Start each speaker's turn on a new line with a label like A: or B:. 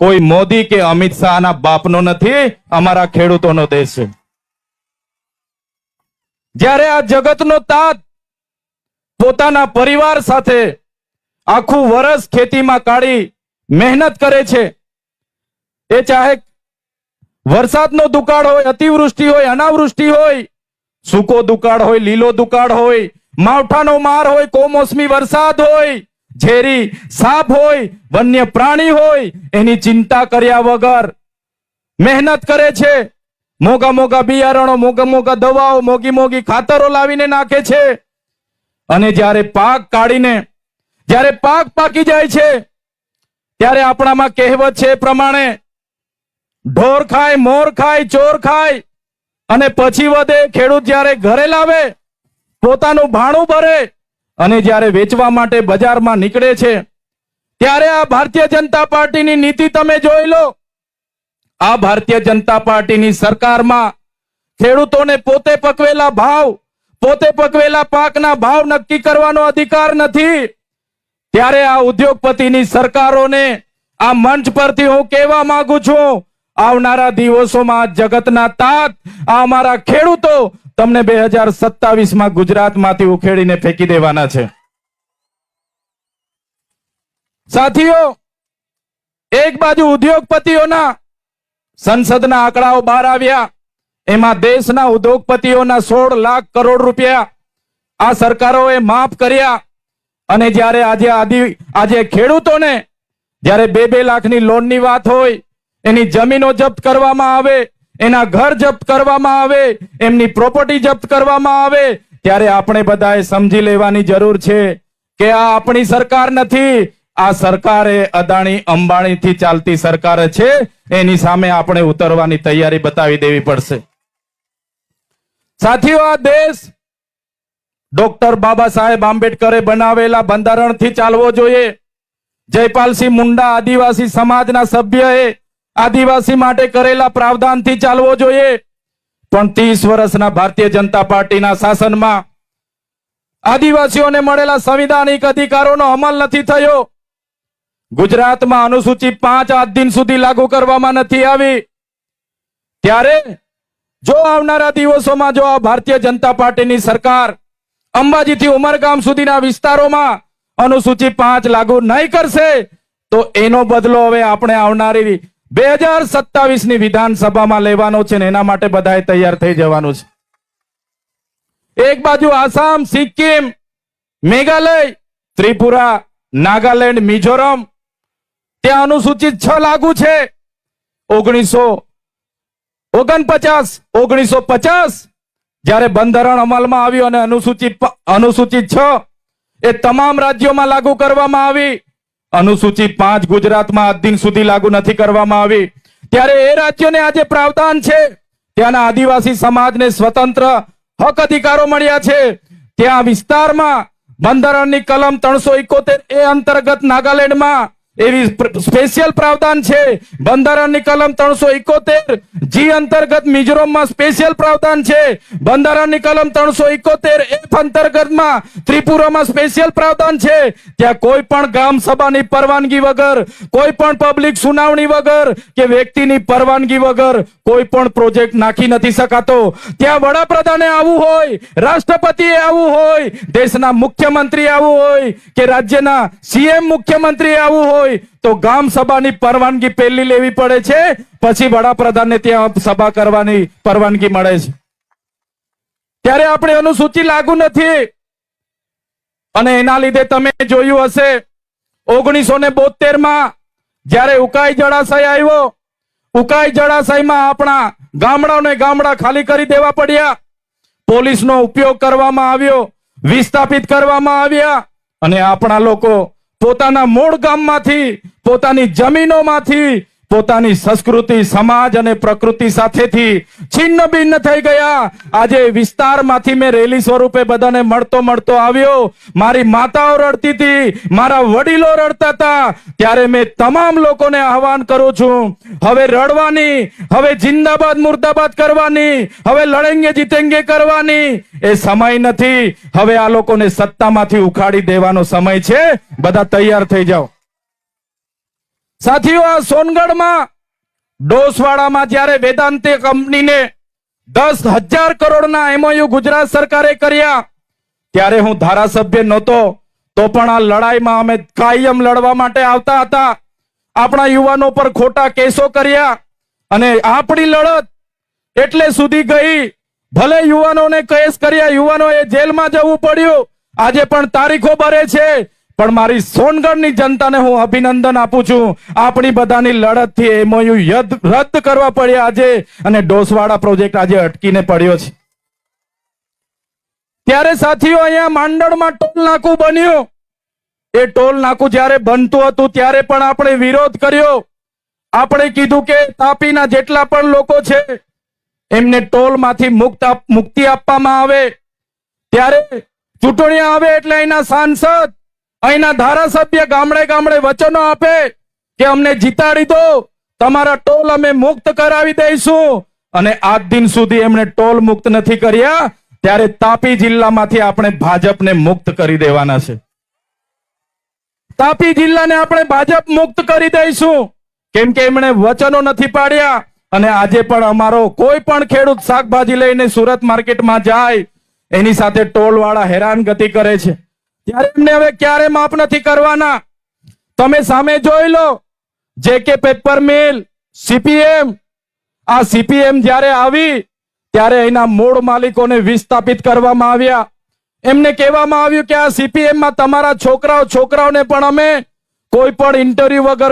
A: કોઈ મોદી કે અમિત શાહના બાપનો નથી, અમારા ખેડૂતોનો દેશ છે. જ્યારે આ જગતનો તાત પોતાના પરિવાર સાથે આખું વર્ષ ખેતીમાં કાઢી મહેનત કરે છે, એ ચાહે વરસાદનો દુકાળ હોય, અતિવૃષ્ટિ હોય, અનાવૃષ્ટિ હોય, સૂકો દુકાળ હોય, લીલો દુકાળ હોય, માવઠાનો માર હોય, કોમોસમી વરસાદ હોય ઝેરી સાપ હોય, વન્ય પ્રાણી હોય, એની ચિંતા કર્યા વગર મહેનત કરે છે. મોગા મોગા બિયારણો, મોગા મોગા દવાઓ, મોગી મોગી ખાતરો લાવીને નાખે છે. અને જ્યારે પાક કાઢીને, જ્યારે પાક પાકી જાય છે, ત્યારે આપણામાં કહેવત છે પ્રમાણે, ઢોર ખાય, મોર ખાય, ચોર ખાય, અને પછી વધે, ખેડૂત જ્યારે ઘરે લાવે, પોતાનું ભાણું ભરે અને જ્યારે વેચવા માટે બજારમાં નીકળે છે, ત્યારે આ ભારતીય જનતા પાર્ટીની નીતિ તમે જોઈ લો. આ ભારતીય જનતા પાર્ટીની સરકારમાં ખેડૂતોને પોતે પકવેલા ભાવ, પોતે પકવેલા પાકના ભાવ નક્કી કરવાનો અધિકાર નથી. ત્યારે આ ઉદ્યોગપતિની સરકારોને આ મંચ પરથી હું કહેવા માંગુ છું, આવનારા દિવસોમાં જગતના તાત, આ અમારા ખેડૂતો તમને બે હજાર સત્તાવીસમાં ગુજરાતમાંથી ઉખેડીને ફેંકી દેવાના છે. સાથીઓ, એક બાજુ ઉદ્યોગપતિઓના સંસદના આંકડાઓ બહાર આવ્યા. એમાં દેશના ઉદ્યોગપતિઓના સોળ લાખ કરોડ રૂપિયા આ સરકારોએ માફ કર્યા. અને જ્યારે આજે આદિ, આજે ખેડૂતોને જ્યારે બે બે લાખની લોનની વાત હોય, એની જમીનો જપ્ત કરવામાં આવે એના ઘર જપ્ત કરવામાં આવે, એમની પ્રોપર્ટી જપ્ત કરવામાં આવે, ત્યારે આપણે બધાએ સમજી લેવાની જરૂર છે કે આ આપણી સરકાર નથી, આ સરકાર એ અદાણી અંબાણીથી ચાલતી સરકાર છે, એની સામે આપણે ઉતરવાની તૈયારી બતાવી દેવી પડશે. સાથીઓ, આ દેશ ડોક્ટર બાબા સાહેબ આંબેડકરે બનાવેલા બંધારણથી ચાલવો જોઈએ. જયપાલસિંહ મુંડા આદિવાસી સમાજના સભ્યએ આદિવાસી માટે કરેલા પ્રાવધાનથી ચાલવો જોઈએ. પણ ત્રીસ વર્ષના ભારતીય જનતા પાર્ટીના શાસનમાં આદિવાસીઓને મળેલા સંવિધાનિક અધિકારોનો અમલ નથી થયો. ગુજરાતમાં અનુસૂચિ પાંચ આજ દિન સુધી લાગુ કરવામાં નથી આવી. ત્યારે જો આવનારા દિવસોમાં જો આ ભારતીય જનતા પાર્ટીની સરકાર અંબાજીથી ઉમરગામ સુધીના વિસ્તારોમાં અનુસૂચિ પાંચ લાગુ નહીં કરશે, તો એનો બદલો હવે આપણે આવનારી બે હજાર સત્તાવીસની વિધાનસભામાં લેવાનો છે ને એના માટે બધાએ તૈયાર થઈ જવાનું છે. એક બાજુ આસામ, સિક્કિમ, મેઘાલય, ત્રિપુરા, નાગાલેન્ડ, મિઝોરમ. ત્યાં અનુસૂચિત છ લાગુ છે. ઓગણીસો ઓગણપચાસ, ઓગણીસો પચાસ જ્યારે બંધારણ અમલમાં આવ્યું અને અનુસૂચિત અનુસૂચિત છ એ તમામ રાજ્યોમાં લાગુ કરવામાં આવી. અનુસૂચિત પાંચ ગુજરાતમાં આજ દિન સુધી લાગુ નથી કરવામાં આવી. ત્યારે એ રાજ્યોને આજે પ્રાવધાન છે. ત્યાંના આદિવાસી સમાજને સ્વતંત્ર હક અધિકારો મળ્યા છે. ત્યાં વિસ્તારમાં બંધારણની કલમ ત્રણસો ઇકોતેર એ અંતર્ગત નાગાલેન્ડમાં એવી સ્પેશિયલ પ્રાવધાન છે. બંધારણની કલમ ત્રણસો ઇકોતેર જી અંતર્ગત મિઝોરમમાં સ્પેશિયલ પ્રાવધાન છે. બંધારણની કલમ ત્રણસો ઇકોતેર એફ અંતર્ગતમાં ત્રિપુરામાં સ્પેશિયલ પ્રાવધાન છે. ત્યાં કોઈ પણ ગ્રામ સભાની પરવાનગી વગર, કોઈ પણ પબ્લિક સુનાવણી વગર કે વ્યક્તિની પરવાનગી વગર કોઈ પણ પ્રોજેક્ટ નાખી નથી શકાતો. ત્યાં વડાપ્રધાને આવું હોય, રાષ્ટ્રપતિએ આવું હોય, દેશના મુખ્યમંત્રી આવું હોય કે રાજ્યના સીએમ મુખ્યમંત્રી આવું હોય તો ગામ સભાની પરવાનગી પહેલી લેવી પડે છે. પછી વડાપ્રધાનને ત્યાં સભા કરવાની પરવાનગી મળે છે. ત્યારે આપણે અનુસૂચિ લાગુ નથી. અને એના લીધે તમે જોયું હશે, ઓગણીસો ને બોતેરમાં જ્યારે ઉકાઈ જળાશય આવ્યો, ઉકાઈ જળાશયમાં આપણા ગામડાઓને ગામડા ખાલી કરી દેવા પડ્યા. પોલીસનો ઉપયોગ કરવામાં આવ્યો, વિસ્થાપિત કરવામાં આવ્યા. અને આપણા લોકો પોતાના મૂળ ગામમાંથી પોતાની જમીનોમાંથી પોતાની સંસ્કૃતિ, સમાજ અને પ્રકૃતિ સાથેથી છિન્ન ભિન્ન થઈ ગયા. આજે વિસ્તારમાંથી મેં રેલી સ્વરૂપે બધાને મળતો મળતો આવ્યો. મારી માતાઓ રડતી હતી, મારા વડીલો રડતા હતા. ત્યારે મેં તમામ લોકોને આહવાન કરું છું, હવે રડવાની, હવે જિંદાબાદ, મુર્દાબાદ કરવાની, હવે લડેંગે, જીતેંગે કરવાની. એ સમય નથી, હવે આ લોકોને સત્તામાંથી ઉખાડી દેવાનો સમય છે. બધા તૈયાર થઈ જાઓ. સાથીઓ, આ સોનગઢમાં ડોસવાડામાં જ્યારે વેદાંતે કંપનીને દસ હજાર કરોડના એમઓયુ ગુજરાત સરકારે કર્યા, ત્યારે હું ધારાસભ્ય નહોતો, તો પણ આ લડાઈમાં અમે કાયમ લડવા માટે આવતા હતા. આપણા યુવાનો પર ખોટા કેસો કર્યા અને આપણી લડત એટલે સુધી ગઈ. ભલે યુવાનોને કેસ કર્યા, યુવાનોએ જેલમાં જવું પડ્યું. આજે પણ તારીખો ભરે છે. પણ મારી સોનગઢની જનતાને હું અભિનંદન આપું છું. આપણી બધાની લડતથી એમઓયુ રદ કરવા પડ્યા આજે અને ડોસવાડા પ્રોજેક્ટ આજે અટકીને પડ્યો છે. ત્યારે સાથીઓ, અહીંયા માંડળમાં ટોલ નાકું બન્યું. એ ટોલ નાકું જ્યારે બનતું હતું ત્યારે પણ આપણે વિરોધ કર્યો. આપણે કીધું કે તાપીના જેટલા પણ લોકો છે, એમને ટોલમાંથી મુક્ત મુક્તિ આપવામાં આવે. ત્યારે ચૂંટણી આવે એટલે અહીંના સાંસદ અહીંના ધારાસભ્ય ગામડે ગામડે વચનો આપે કે અમને જીતાડી દો. તમારા ટોલ અમે મુક્ત કરાવી દઈશું. અને આજ દિન સુધી એમણે ટોલ મુક્ત નથી કર્યા. ત્યારે તાપી જિલ્લામાંથી આપણે ભાજપને મુક્ત કરી દેવાના છે. તાપી જિલ્લાને આપણે ભાજપ મુક્ત કરી દઈશું. કેમ કે એમણે વચનો નથી પાડ્યા. અને આજે પણ અમારો કોઈ પણ ખેડૂત શાકભાજી લઈને સુરત માર્કેટમાં જાય, એની સાથે ટોલ વાળા હેરાનગતિ કરે છે. ત્યારે એમને હવે ક્યારે માફ નથી કરવાના? તમે સામે જોઈ લો, જે કે પેપર મિલ, સીપીએમ. આ સીપીએમ જ્યારે આવી, ત્યારે એના મૂળ માલિકોને વિસ્થાપિત કરવામાં આવ્યા. એમને કહેવામાં આવ્યું કે આ સીપીએમમાં તમારા છોકરાઓ, છોકરાઓને પણ અમે કોઈ પણ ઇન્ટરવ્યુ વગર